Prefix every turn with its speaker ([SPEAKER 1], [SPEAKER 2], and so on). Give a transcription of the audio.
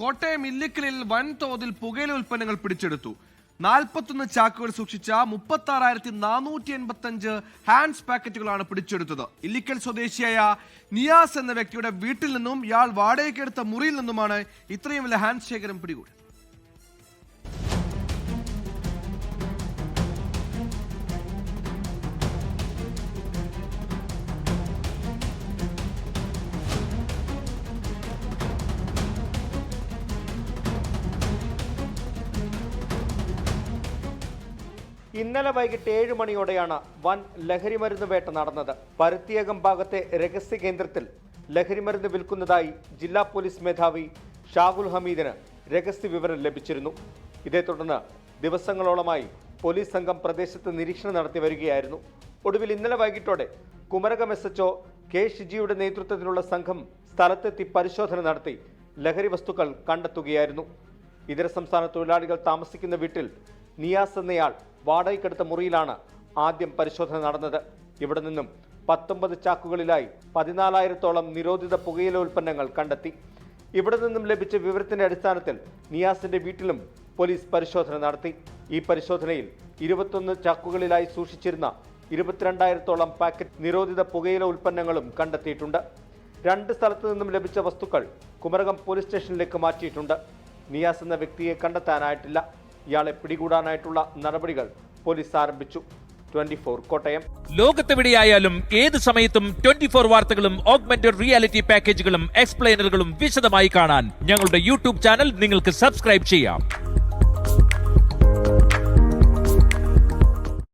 [SPEAKER 1] കോട്ടയം ഇല്ലിക്കലിൽ വൻതോതിൽ പുകയില ഉൽപ്പന്നങ്ങൾ പിടിച്ചെടുത്തു. നാൽപ്പത്തൊന്ന് ചാക്കുകൾ സൂക്ഷിച്ച മുപ്പത്തി ആറായിരത്തി നാനൂറ്റി എൺപത്തി അഞ്ച് ഹാൻഡ്സ് പാക്കറ്റുകളാണ് പിടിച്ചെടുത്തത്. ഇല്ലിക്കൽ സ്വദേശിയായ നിയാസ് എന്ന വ്യക്തിയുടെ വീട്ടിൽ നിന്നും ഇയാൾ വാടകയ്ക്കെടുത്ത മുറിയിൽ നിന്നുമാണ് ഇത്രയും വലിയ ഹാൻഡ് ശേഖരം പിടികൂടി
[SPEAKER 2] ഇന്നലെ വൈകിട്ട് ഏഴ് മണിയോടെയാണ് വൻ ലഹരിമരുന്ന് വേട്ട നടന്നത്. പരുത്തിയകം ഭാഗത്തെ രഹസ്യ കേന്ദ്രത്തിൽ ലഹരിമരുന്ന് വിൽക്കുന്നതായി ജില്ലാ പോലീസ് മേധാവി ഷാഹുൽ ഹമീദിന് രഹസ്യ വിവരം ലഭിച്ചിരുന്നു. ഇതേ തുടർന്ന് ദിവസങ്ങളോളമായി പോലീസ് സംഘം പ്രദേശത്ത് നിരീക്ഷണം നടത്തി വരികയായിരുന്നു. ഒടുവിൽ ഇന്നലെ വൈകിട്ടോടെ Kumarakom S H O K ഷിജിയുടെ നേതൃത്വത്തിലുള്ള സംഘം സ്ഥലത്തെത്തി പരിശോധന നടത്തി ലഹരി വസ്തുക്കൾ കണ്ടെത്തുകയായിരുന്നു. ഇതര സംസ്ഥാന തൊഴിലാളികൾ താമസിക്കുന്ന വീട്ടിൽ നിയാസ് എന്നയാൾ വാടകയ്ക്കെടുത്ത മുറിയിലാണ് ആദ്യം പരിശോധന നടന്നത്. ഇവിടെ നിന്നും പത്തൊമ്പത് ചാക്കുകളിലായി പതിനാലായിരത്തോളം നിരോധിത പുകയില ഉൽപ്പന്നങ്ങൾ കണ്ടെത്തി. ഇവിടെ നിന്നും ലഭിച്ച വിവരത്തിന്റെ അടിസ്ഥാനത്തിൽ നിയാസിന്റെ വീട്ടിലും പോലീസ് പരിശോധന നടത്തി. ഈ പരിശോധനയിൽ ഇരുപത്തൊന്ന് ചാക്കുകളിലായി സൂക്ഷിച്ചിരുന്ന ഇരുപത്തിരണ്ടായിരത്തോളം പാക്കറ്റ് നിരോധിത പുകയില ഉൽപ്പന്നങ്ങളും കണ്ടെത്തിയിട്ടുണ്ട്. രണ്ട് സ്ഥലത്തു നിന്നും ലഭിച്ച വസ്തുക്കൾ കുമരകം പോലീസ് സ്റ്റേഷനിലേക്ക് മാറ്റിയിട്ടുണ്ട്. നിയാസ് എന്ന വ്യക്തിയെ കണ്ടെത്താനായിട്ടില്ല. ഇയാളെ പിടികൂടാനായിട്ടുള്ള നടപടികൾ പോലീസ് ആരംഭിച്ചു. ട്വന്റി കോട്ടയം.
[SPEAKER 3] ലോകത്തെവിടെയായാലും ഏത് സമയത്തും ട്വന്റി ഫോർ വാർത്തകളും ഓഗ്മെന്റഡ് റിയാലിറ്റി പാക്കേജുകളും എക്സ്പ്ലെയിനറുകളും വിശദമായി കാണാൻ ഞങ്ങളുടെ യൂട്യൂബ് ചാനൽ നിങ്ങൾക്ക് സബ്സ്ക്രൈബ് ചെയ്യാം.